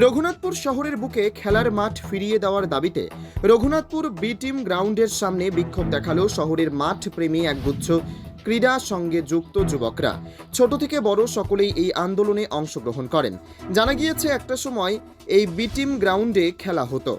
রঘুনাথপুর শহরের বুকে খেলার মাঠ ফিরিয়ে দেওয়ার দাবিতে রঘুনাথপুর বি টিম গ্রাউন্ডের সামনে বিক্ষোভ দেখাল শহরের মাঠ প্রেমী একগুচ্ছ ক্রীড়া সঙ্গে যুক্ত যুবকরা। ছোট থেকে বড় সকলেই এই আন্দোলনে অংশগ্রহণ করেন। জানা গিয়েছে, একটা সময় এই বি টিম গ্রাউন্ডে খেলা হতো।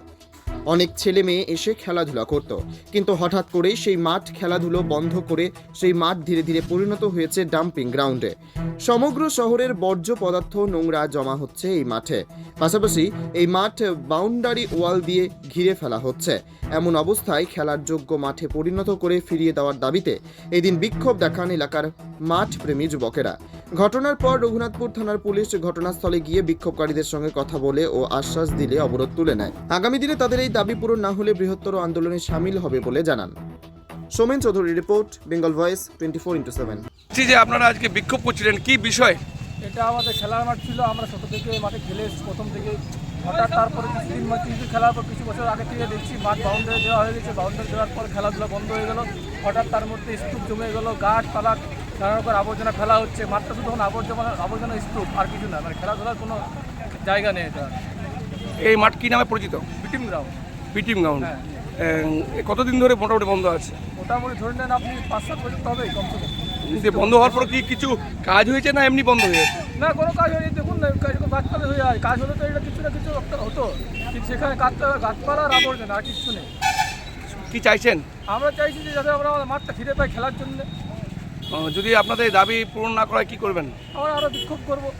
অনেক ছেলে মেয়ে এসে খেলাধুলা করত। কিন্তু হঠাৎ করেই সেই মাঠ খেলাধুলো বন্ধ করে সেই মাঠ ধীরে ধীরে পরিণত হয়েছে ডাম্পিং গ্রাউন্ডে। সমগ্র শহরের বর্জ্য পদার্থ নোংরা জমা হচ্ছে এই মাঠে। পাশাপাশি এই মাঠ বাউন্ডারি ওয়াল দিয়ে ঘিরে ফেলা হচ্ছে। এমন অবস্থায় খেলার যোগ্য মাঠে পরিণত করে ফিরিয়ে দেওয়ার দাবিতে এদিন বিক্ষোভ দেখান এলাকার মাঠ প্রেমী যুবকেরা। ঘটনার পর রঘুনাথপুর থানার পুলিশ ঘটনাস্থলে গিয়ে বিক্ষোভকারীদের সঙ্গে কথা বলে ও আশ্বাস দিলে অবরোধ তুলে নেয়। আগামী দিনে তাদের এই দাবি পূরণ না হলে বৃহত্তর আন্দোলনে সামিল হবে বলে জানান। Somen Chowdhury report Bengal voice twenty four into seven. যে আপনারা আজকে বিক্ষোভ করছিলেন কি বিষয়? এটা আমাদের খেলার মাঠ ছিল আমরা ছোটো থেকে মাঠে খেলে এসেছি প্রথম থেকে। হঠাৎ তারপরে কিছুদিন কিছু খেলার পর কিছু বছর আগে থেকে দেখছি মাঠ বাউন্ডারি দেওয়া হয়ে গেছে বাউন্ডারি দেওয়ার পর খেলাধুলা বন্ধ হয়ে গেল। হঠাৎ তার মধ্যে স্তূপ জমে গেল গাছ পালা নানা রকম আবর্জনা ফেলা হচ্ছে মাঠটা শুধু এখন আবর্জনা আবর্জনা স্তূপ আর কিছু না মানে খেলাধুলার কোনো জায়গা নেই এটা। এই মাঠ কি নামে পরিচিত? Beating ground. B team ground. হ্যাঁ। কতদিন ধরে মোটামুটি বন্ধ আছে? মোটামুটি ধরে নেন আপনি পাঁচ সাত বছর তো হবেই কমসে কম। বন্ধ হওয়ার পর কি কিছু কাজ হয়েছে না এমনি বন্ধ হয়ে গেছে? না কোনো কাজ হয়নি। দেখুন না কাজ গাছপালা হয়ে যায় কাজ হলে তো এটা কিছু না কিছু একটা হতো। কিন্তু সেখানে গাছপালা গাছপালা আর আবর্জনা আর কিছু নেই। কি চাইছেন? আমরা চাইছি যে যাতে আমরা আমাদের মাঠটা ফিরে পাই খেলার জন্য। যদি আপনাদের দাবি পূরণ না করায় কি করবেন? আমরা আরও বিক্ষোভ করব।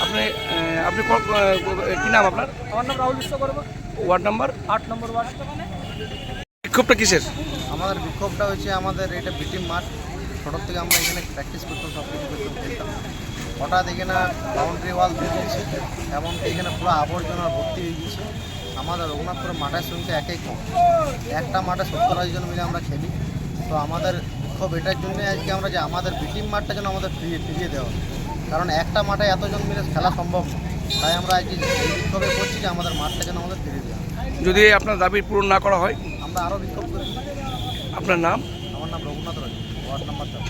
আপনি আপনি ক- নাম আপনার? আমার নাম রাহুল বিশ্বকর্মা ওয়ার্ড নাম্বার? আট নম্বর ওয়ার্ড। বিক্ষোভটা কিসের? আমাদের বিক্ষোভটা হচ্ছে আমাদের এটা বিটিম মাঠ। ছোটোর থেকে আমরা এখানে প্র্যাকটিস করতাম সব কিছু করতাম খেলতাম। হঠাৎ এখানে বাউন্ডারি ওয়াল দিয়ে দিয়েছে এমনকি এখানে পুরো আবর্জনা ভর্তি হয়ে গিয়েছে। আমাদের রঘুনাথপুরের মাঠের সংখ্যা একই কম। একটা মাঠে সত্তর আশি জন মিলে আমরা খেলি। তো আমাদের বিক্ষোভ এটার জন্য আজকে আমরা যে আমাদের বিটিম মাঠটা যেন আমাদের ফিরিয়ে ফিরিয়ে দেওয়া। কারণ একটা মাঠে এতজন মিলে খেলা সম্ভব তাই আমরা আজকে বিক্ষোভে করছি যে আমাদের মাঠটা যেন আমাদের ফিরিয়ে দেওয়া যদি আপনার দাবি পূরণ না করা হয়? আমরা আরও বিক্ষোভ করি। আপনার নাম? আমার নাম রঘুনাথ রাজ ওয়ার্ড নাম্বার চার।